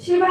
是吧？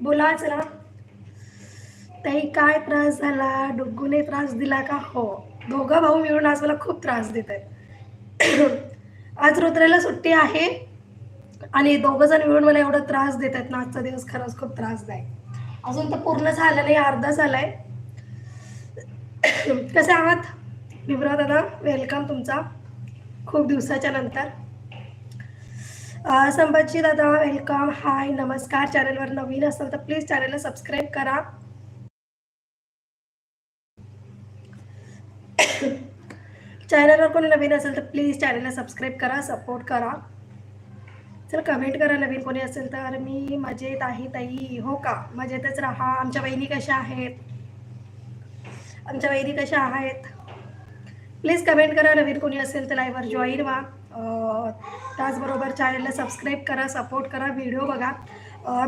बोला चला. ताई काय त्रास झाला? डुग्गूने त्रास दिला का? हो. दोघं भाऊ मिळून आज मला खूप त्रास देत आहेत. आज रुद्रेला सुट्टी आहे आणि दोघं जण मिळून मला एवढा त्रास देत आहेत ना आजचा दिवस खरंच खूप त्रासदायक अजून तर पूर्ण झालं नाही अर्धा झालाय. कसे आहात? विभ्रा दादा वेलकम तुमचा. खूप दिवसाच्या नंतर. संभाजी दादा वेलकम हाय नमस्कार. चॅनलवर नवीन असाल तर प्लीज चॅनलला सबस्क्राईब करा. चॅनलवर कोणी नवीन असेल तर प्लीज चॅनलला सबस्क्राईब करा सपोर्ट करा. चल कमेंट करा नवीन कोणी असेल तर. मी मजेत आहे ताई. हो का? मजेतच राहा. आमच्या बहिणी कशा आहेत? आमच्या बहिणी कशा आहेत? प्लीज कमेंट करा नवीन कोणी असेल तर लाईव्हवर जॉईन व्हा. त्याचबरोबर चॅनलला सबस्क्राईब करा सपोर्ट करा व्हिडिओ बघा.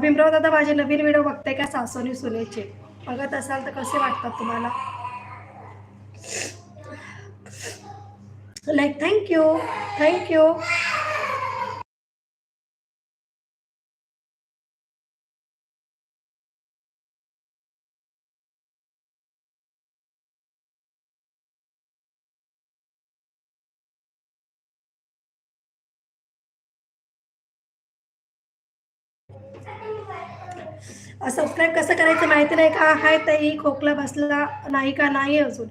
भीमराव दादा माझे नवीन व्हिडिओ बघते का? सासोनी सुनेचे. बघत असाल तर कसे वाटतात तुम्हाला? लाईक थँक्यू थँक्यू सबस्क्राईब कसं करायचं माहिती नाही का? हाय ताई खोकला बसला नाही का? नाही अजून.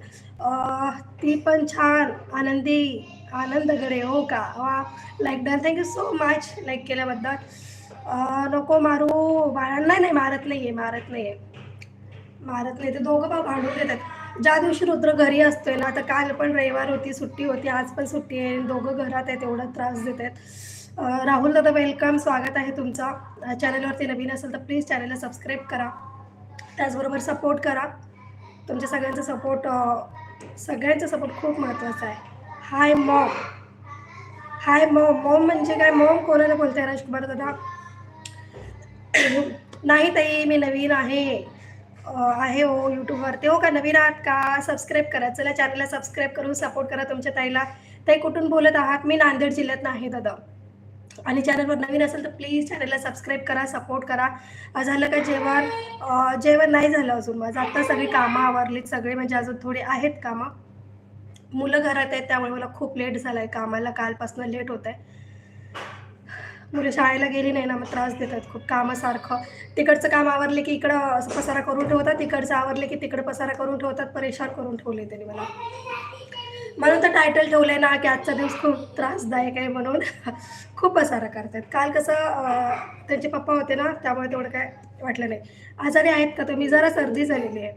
ती पण छान. आनंदी. आनंद घरे हो का? वा. Like done thank you so much like केल्याबद्दल. नको मारू. बाळांना नाही मारत नाही आहे मारत नाही आहे मारत नाही. ते दोघं भाऊ भांडून देतात ज्या दिवशी रुद्र घरी असतोय ना आता काल पण रविवार होती सुट्टी होती आज पण सुट्टी आहे दोघं घरात आहेत एवढा त्रास देत आहेत राहुल दादा वेलकम स्वागत आहे तुमचा. चॅनलवरती नवीन असेल तर प्लीज चॅनलला सबस्क्राईब करा. त्याचबरोबर सपोर्ट करा. तुमच्या सगळ्यांचा सपोर्ट सगळ्यांचा सपोर्ट खूप महत्त्वाचा आहे. Hi mom hi mom mom म्हणजे काय? मॉम कोणाला बोलते राजकुमार दादा? नाही ताई मी नवीन आहे. आहे हो यूट्यूबवरती हो का? नवीन आहात का? सबस्क्राईब करा. चला चॅनलला सबस्क्राईब करून सपोर्ट करा तुमच्या ताईला. ताई कुठून बोलत आहात? मी नांदेड जिल्ह्यात आहे दादा. आणि चॅनलवर नवीन असेल तर प्लीज चॅनलला सबस्क्राईब करा सपोर्ट करा. झालं का जेवण? जेवण नाही झालं अजून माझं. आत्ता सगळी कामं आवरलीत सगळे म्हणजे अजून थोडी आहेत कामं. मुलं घरात आहेत त्यामुळे मला खूप लेट झाला आहे कामाला. कालपासून लेट होत आहे मुलं शाळेला गेली नाही ना मग त्रास देतात खूप कामासारखं. तिकडचं काम आवरले की इकडं पसारा करून ठेवतात तिकडचं आवरले की तिकडं पसारा करून ठेवतात परेशान करून ठेवले त्यांनी मला. म्हणून तर टायटल ठेवलंय ना की आजचा दिवस खूप त्रासदायक आहे म्हणून. खूप पसारा करतात काल कसं त्यांचे पप्पा होते ना त्यामुळे तेवढं काय वाटलं नाही. आजारी आहेत का तुम्ही? जरा सर्दी झालेली आहे.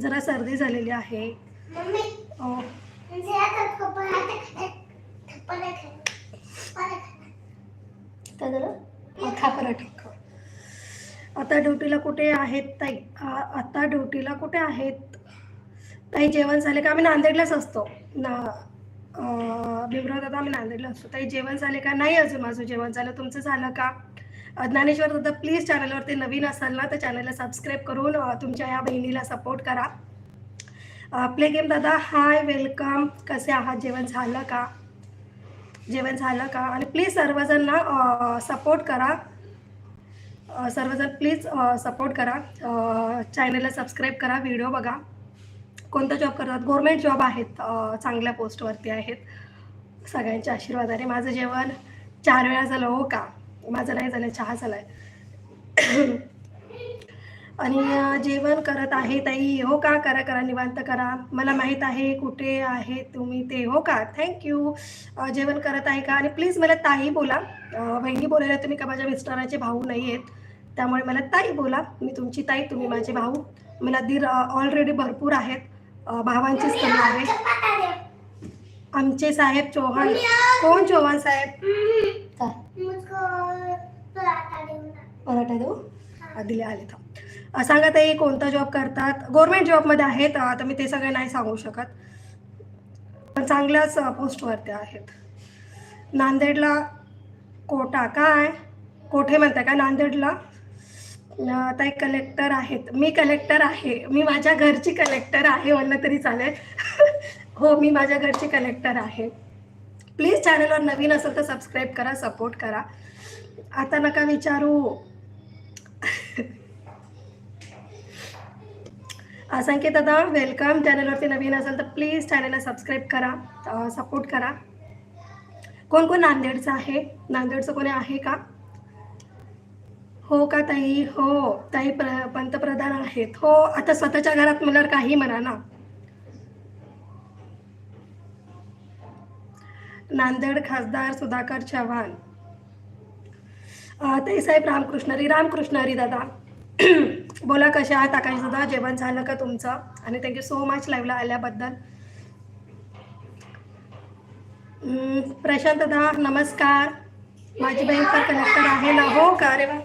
जरा सर्दी झालेली आहे. पप्पाला काय झालं. आता ड्युटीला कुठे आहेत ताई? आता ड्युटीला कुठे आहेत? ताई जेवण झाले का? आम्ही नांदेडलाच असतो. ना बिब्रत दादा आम्ही नांदेडला असतो. ताई जेवण झाले का? नाही अजून माझं जेवण झालं. तुमचं झालं का? ज्ञानेश्वर दादा प्लीज चॅनलवरती नवीन असाल ना तर चॅनलला सबस्क्राईब करून तुमच्या या बहिणीला सपोर्ट करा. प्ले गेम दादा हाय वेलकम कसे आहात? जेवण झालं का? जेवण झालं का? आणि प्लीज सर्वजण ना सपोर्ट करा. सर्वजण प्लीज सपोर्ट करा. चॅनलला सबस्क्राईब करा व्हिडिओ बघा. कोणता जॉब करतात? गव्हर्मेंट जॉब आहेत चांगल्या पोस्टवरती आहेत. सगळ्यांच्या आशीर्वादाने माझं जेवण चार वेळा झालं हो का? माझं नाही झालं चहा झालाय. आणि जेवण करत आहे ताई हो का? करा करा निवांत करा. मला माहीत आहे कुठे आहे तुम्ही ते हो का? थँक्यू जेवण करत आहे का? आणि प्लीज मला ताई बोला. बहिणी बोलायला तुम्ही का माझ्या मिस्टरांचे भाऊ नाही आहेत? त्यामुळे मला ताई बोला. मी तुमची ताई तुम्ही माझे भाऊ. मला दीर ऑलरेडी भरपूर आहेत. भावांचीच कमी आहे. आमचे साहेब चौहान. कोण चौहान साहेब? काय? मुझको पराठा देऊ? दिले आले तर सांगा ताई कोणता जॉब करतात? गव्हर्मेंट जॉबमध्ये आहेत आता मी ते सगळे नाही सांगू शकत. पण चांगल्याच पोस्टवरती आहेत. नांदेडला कोटा काय? कोठे म्हणताय का नांदेडला ताई कलेक्टर आहेत. मी कलेक्टर आहे. मी माझ्या घरची कलेक्टर आहे म्हणलं तरी चालेल. हो मी माझ्या घरची कलेक्टर आहे. प्लीज चॅनलवर नवीन असेल तर सबस्क्राईब करा सपोर्ट करा. आता नका विचारू. असंख्य दादा वेलकम चॅनलवरती नवीन असेल तर प्लीज चॅनलला सबस्क्राईब करा सपोर्ट करा. कोण कोण नांदेडचं आहे? नांदेडचं कोणी आहे का? हो का ताई? हो. ताई प्र पंतप्रधान आहेत. हो आता स्वतःच्या घरात म्हणल्यावर काही म्हणा ना. नांदेड खासदार सुधाकर चव्हाण. ताई साहेब रामकृष्णरी रामकृष्णारी दादा. बोला कशा आहात? आकाश दादा जेवण झालं का तुमचं? आणि थँक्यू सो मच लाईव्हला आल्याबद्दल. प्रशांत दादा नमस्कार. माझी बहीण पण कलेक्टर आहे ना हो का? अरे वा.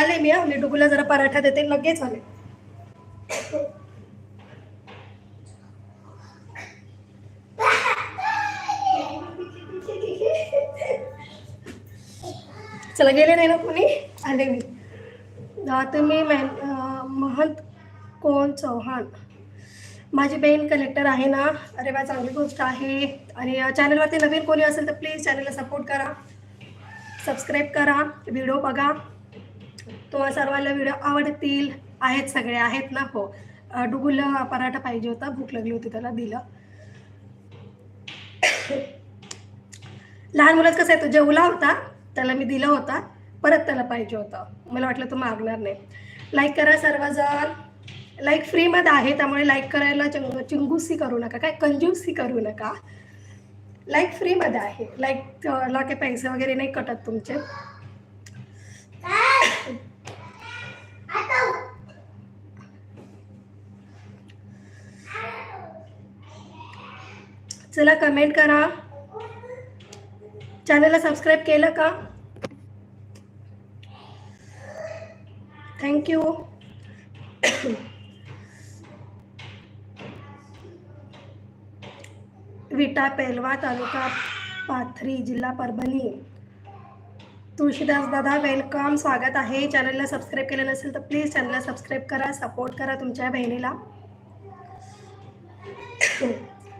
आले मी आले डुगूला जरा पराठा देते लगेच आले. चला गेले नाही ना कोणी? आले मी. आता मी मॅन महंत कोण चौहान? माझी बहीण कलेक्टर आहे ना. अरे वा चांगली गोष्ट आहे. आणि चॅनलवरती नवीन कोणी असेल तर प्लीज चॅनलला सपोर्ट करा. सबस्क्राईब करा. व्हिडिओ बघा. तुम्हाला सर्वांना व्हिडिओ आवडतील. आहेत सगळे आहेत ना. हो. डुगुल पराठा पाहिजे होता. भूक लागली होती त्याला दिलं. लहान मुलाच कसं आहे तो जेवला होता. त्याला मी दिलं होता. परत त्याला पाहिजे होतं. मला वाटलं तो मागणार नाही. लाईक करा सर्वजण. लाईक फ्रीमध्ये आहे त्यामुळे लाईक करायला चिंग चिंगूसी करू नका. काय? कंजूसी करू नका. लाईक फ्रीमध्ये आहे. लाईक ला काही पैसे वगैरे नाही कटत तुमचे. चला कमेंट करा. चॅनलला सबस्क्राईब केलं का? थँक्यू विटा पेलवा तालुका पाथरी जिल्हा परभणी. तुळशीदास दादा वेलकम स्वागत आहे. चॅनलला सबस्क्राईब केलं नसेल तर प्लीज चॅनलला सबस्क्राईब करा सपोर्ट करा तुमच्या बहिणीला.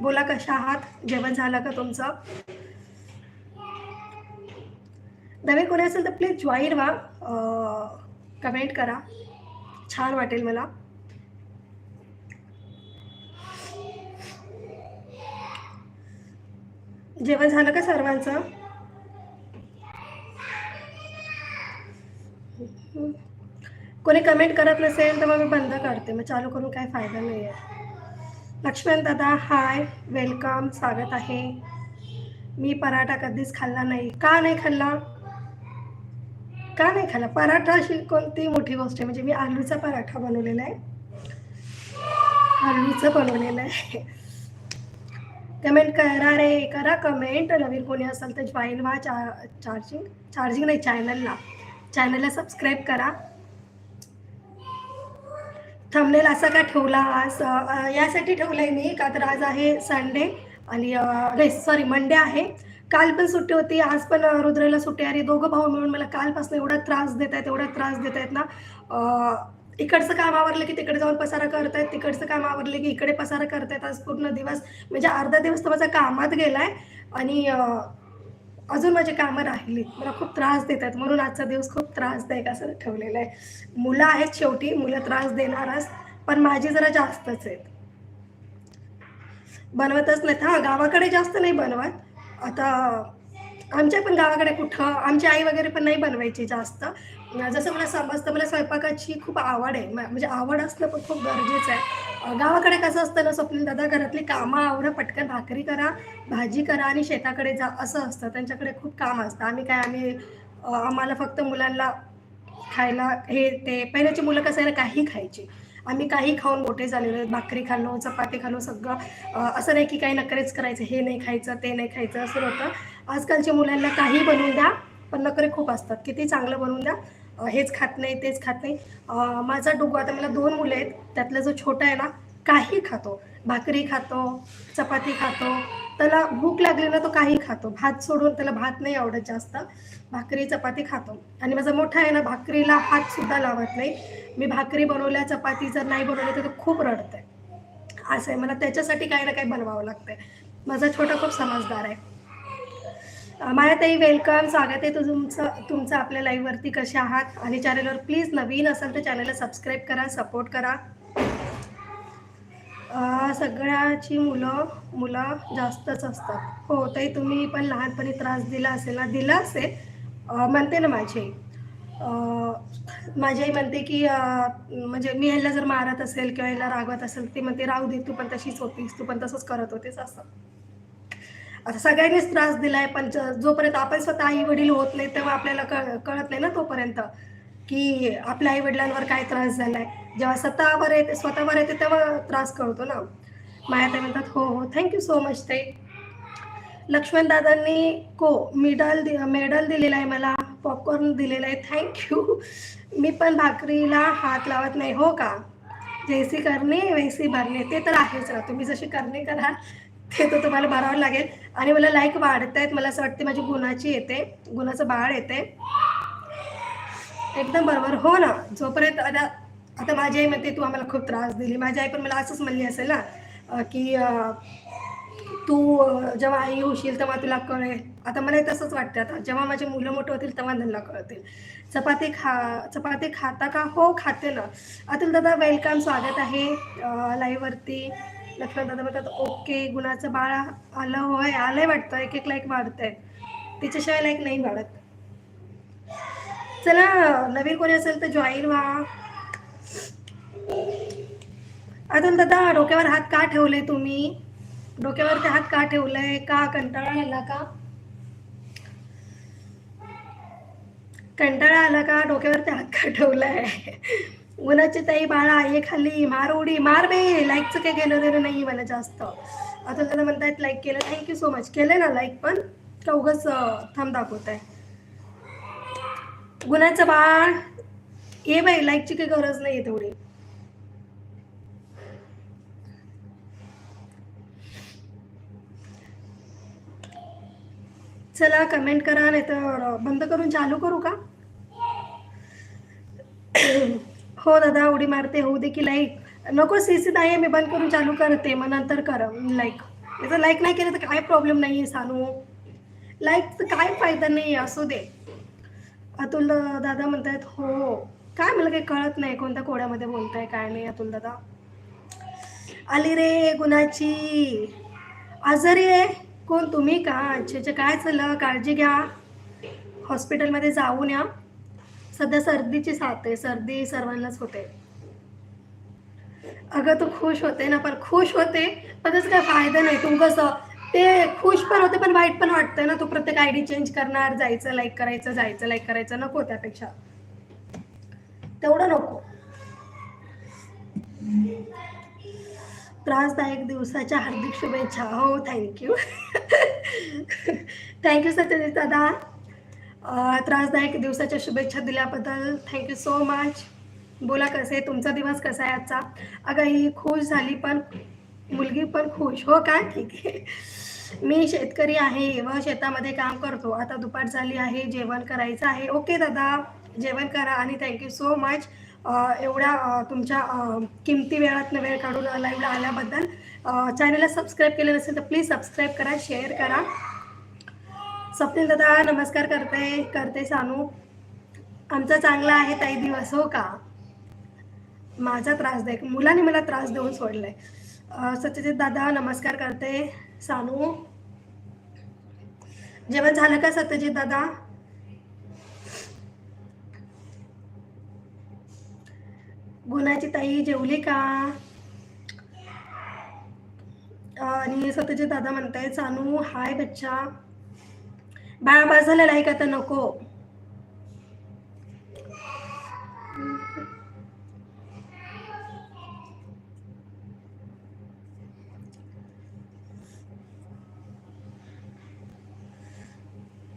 बोला कशा आहात? जेवण झालं का तुमचं? नवे कोणी असेल तर प्लीज जॉईन व्हा. कमेंट करा. छान वाटेल मला. जेवण झालं का सर्वांचं? कोणी कमेंट करत नसेल तर मग मी बंद करते. मग चालू करून काही फायदा नाही आहे लक्ष्मण दादा हाय वेलकम स्वागत आहे. मी पराठा कधीच खाल्ला नाही. का नाही खाल्ला? का नाही खाल्ला? पराठा अशी कोणती मोठी गोष्ट आहे? म्हणजे मी आलूचा पराठा बनवलेला आहे. आलूचं बनवलेलं आहे. कमेंट करा रे करा कमेंट. नवीन कोणी असेल तर जॉईन व्हा चा चार्जिंग चार्जिंग नाही चॅनलला चॅनलला सबस्क्राईब करा. थंबनेल असा का ठेवला? आज यासाठी ठेवलं आहे मी का तर आज आहे संडे आणि नाही सॉरी मंडे आहे. काल पण सुट्टी होती आज पण रुद्रेला रुद्रला सुट्टी आहे. दोघं भाऊ मिळून मला कालपासून एवढा त्रास देत आहेत एवढा त्रास देत आहेत ना तिकडचं इकडचं काम आवरलं की तिकडे जाऊन पसारा करतायत तिकडचं काम आवरलं की इकडे पसारा करतायत. आज पूर्ण दिवस म्हणजे अर्धा दिवस तर माझा कामात गेलाय आणि अजून माझी कामं राहिली. मला खूप त्रास देत आहेत म्हणून आजचा दिवस खूप त्रासदायक असं ठेवलेला आहे. मुलं आहेत शेवटी. मुलं त्रास देणारच पण माझी जरा जास्तच आहेत. बनवतच नाहीत. हां गावाकडे जास्त नाही बनवत. आता आमच्या पण गावाकडे कुठं आमची आई वगैरे पण नाही बनवायची जास्त. जसं मला समजतं मला स्वयंपाकाची खूप आवड आहे. म- म्हणजे आवड असणं पण खूप गरजेचं आहे. गावाकडे कसं असतं ना स्वप्नील दादा घरातली कामं आवडं पटकन भाकरी करा भाजी करा आणि शेताकडे जा असं असतं. त्यांच्याकडे खूप काम असतं. आम्ही काय आम्ही आम्हाला फक्त मुलांना खायला हे ते पहिल्याची मुलं कसं आहे ना काही खायची. आम्ही काही खाऊन मोठे झालेलो आहेत भाकरी खाल्लो चपाती खाल्लो सगळं असं नाही की काही नकरेच करायचं. हे नाही खायचं ते नाही खायचं असं नव्हतं आजकालच्या मुलांना काही बनवून द्या पण नकरे खूप असतात. किती चांगलं बनवून द्या हेच खात नाही तेच खात नाही. माझा डोगू आता मला दोन मुलं आहेत. त्यातला जो छोटा आहे ना काही खातो. भाकरी खातो चपाती खातो. त्याला भूक लागली ना तो काही खातो. भात सोडून त्याला भात नाही आवडत जास्त. भाकरी चपाती खातो. आणि माझा मोठा आहे ना भाकरीला हात सुद्धा लावत नाही. मी भाकरी बनवल्या चपाती जर नाही बनवली तर तो खूप रडतंय. असं आहे. मला त्याच्यासाठी काही ना काही बनवावं लागतंय. माझा छोटा खूप समजदार आहे. मायाताई वेलकम स्वागत आहे तुमचं तुमचं आपल्या लाईव्हवरती कसे आहात? आणि चॅनलवर प्लीज नवीन असाल तर चॅनलला सबस्क्राईब करा सपोर्ट करा. सगळ्याची मुलं मुलं जास्तच असतात. हो ताई तुम्ही पण लहानपणी त्रास दिला असेल ना? दिला असेल. म्हणते ना माझी आई. माझी आई म्हणते की म्हणजे मी ह्याला जर मारत असेल किंवा ह्याला रागवत असेल ती म्हणते राहू दे तू पण तशीच होतीस तू पण तसंच करत होतीस असं. आता सगळ्यांनीच त्रास दिलाय पण जोपर्यंत आपण स्वतः आई वडील होत नाही तेव्हा आपल्याला कळत नाही ना तोपर्यंत की आपल्या आई वडिलांवर काय त्रास झालाय. जेव्हा स्वतःवर येते स्वतःवर येते तेव्हा त्रास कळतो ना. माया ते म्हणतात हो हो थँक्यू सो मच ते लक्ष्मण दादांनी को मिडल दि मेडल दिलेला आहे मला पॉपकॉर्न दिलेलं आहे थँक्यू मी पण भाकरीला हात लावत नाही हो का? जैसी करणे वैसी भरणे ते तर आहेच ना. तुम्ही जशी करणे करा ते तर तुम्हाला भरावं लागेल. आणि मला लाईक वाढत आहेत मला असं वाटते माझी गुणाची येते. गुणाचं बाळ येते. एकदम बरोबर. हो ना. जोपर्यंत आता आता माझी आई म्हणते तू आम्हाला खूप त्रास दिली. माझी आई पण मला असंच म्हणली असेल ना की तू जेव्हा आई होशील तेव्हा तुला कळेल. आता मला तसंच वाटतं आता. जेव्हा माझी मुलं मोठं होतील तेव्हा त्यांना कळतील. चपाती खा चपाती खाता का? हो खाते ना. अतुल दादा वेलकम स्वागत आहे लाईव्हवरती लक्ष्मण दादा म्हणतात ओके गुणाचं बाळ आलं होय आलंय वाटतं एक एक लाईक वाढतंय. तिच्याशिवाय लाईक नाही वाढत. चला नवीन कोणी असेल तर जॉईन व्हा. अजून दादा डोक्यावर हात का ठेवले तुम्ही? डोक्यावरती हात का ठेवलाय? का कंटाळा आला का? कंटाळा आला का? डोक्यावरती हात का ठेवलाय? उन्हाची ताई बाळा हे खाली मार उडी मार बे. लाईकचं काही गेलं देणं नाही मला जास्त. आता त्याला म्हणतायत लाईक केलं. थँक्यू सो मच केलं ना लाईक पण? का उगाच थांब दाखवत आहे गुणाचं बाळ. ये बाई लाईकची काही गरज नाही तेवढी. चला कमेंट करा नाही तर बंद करून चालू करू का? हो दादा उडी मारते होऊ दे की लाईक नको सी सी नाही मी बंद करून चालू करते मग नंतर कर लाईक जर लाईक नाही केलं तर काय प्रॉब्लेम नाही आहे सानू लाईकचं काय फायदा नाही आहे असू दे. अतुल दादा म्हणतायत हो. काय मला काही कळत नाही कोणत्या कोड्यामध्ये बोलताय काय नाही अतुल दादा. आली रे गुणाची. आजारी आहे? कोण तुम्ही का? अच्छा अच्छा काय झालं काळजी घ्या. हॉस्पिटलमध्ये जाऊन या. सध्या सर्दीची साथ आहे सर्दी सर्वांनाच होते. अगं तू खुश होते ना पण खुश होते पण त्याचा काय फायदा नाही. तू कसं ते खुश पण होते पण वाईट पण वाटतंय ना तू प्रत्येक आय डी चेंज करणार जायचं लाईक करायचं जायचं लाईक करायचं नको त्यापेक्षा. तेवढं नको. त्रासदायक दिवसाच्या हार्दिक शुभेच्छा. हो थँक्यू थँक्यू सत्यजित दादा. त्रासदायक दिवसाच्या शुभेच्छा दिल्याबद्दल थँक्यू सो मच बोला कसे तुमचा दिवस कसा आहे आजचा? अगं ही खुश झाली पण मुलगी पण खुश. हो का? ठीक आहे. मी शेतकरी आहे व शेतामध्ये काम करतो. आता दुपार झाली आहे जेवण करायचं आहे. ओके दादा जेवण करा आणि थँक्यू सो मच एवढ्या तुमच्या किमती वेळातनं वेळ काढून लाईव्हला आल्याबद्दल चॅनलला सबस्क्राईब केलं नसेल तर प्लीज सबस्क्राईब करा शेअर करा. स्वप्नील दादा नमस्कार करते करते सानू. आमचा चांगला आहे ताई दिवस हो का? माझा त्रासदायक मुलाने मला त्रास देऊन सोडलाय. सत्यजित दादा नमस्कार करते सानू. जेवण झालं का सत्यजित दादा? गुणाची ताई जेवली का? आणि सत्यजित दादा म्हणताय सानू हाय बच्चा. बाळा झालेला आहे का तर नको?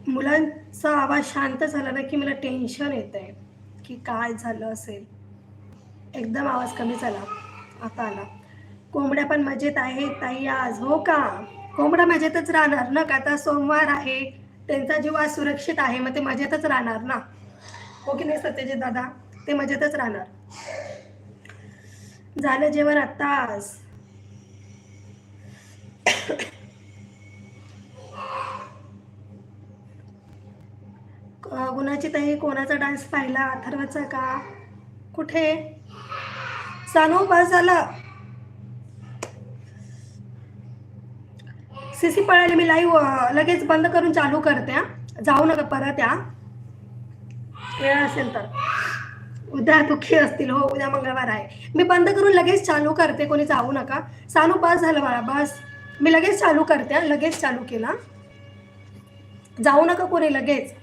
मुलांचा आवाज शांत झाला ना की मला टेन्शन येत आहे की काय झालं असेल. एकदम आवाज कमी झाला. आता आला. कोंबड्या पण मजेत आहेत ताई आज. हो का? कोंबड्या मजेतच राहणार ना का? आता सोमवार आहे. त्यांचा जीव आज सुरक्षित आहे मग ते मजेतच राहणार ना? हो की नाही सत्यजित दादा? ते मजेतच राहणार. झालं जेवण आत्ताच. अ, गुणाची ताई कोणाचा डान्स पाहिला? अथर्वचा का? कुठे? सानू बस झालं. सीसी पळाली मी लाईव्ह लगेच बंद करून चालू करते जाऊ नका परत या वेळ असेल तर. उद्या दुःखी असतील हो उद्या मंगळवार आहे. मी बंद करून लगेच चालू करते कोणी जाऊ नका. सानू बस झालं बाळा बस. मी लगेच चालू करते लगेच चालू केला जाऊ नका कोणी लगेच.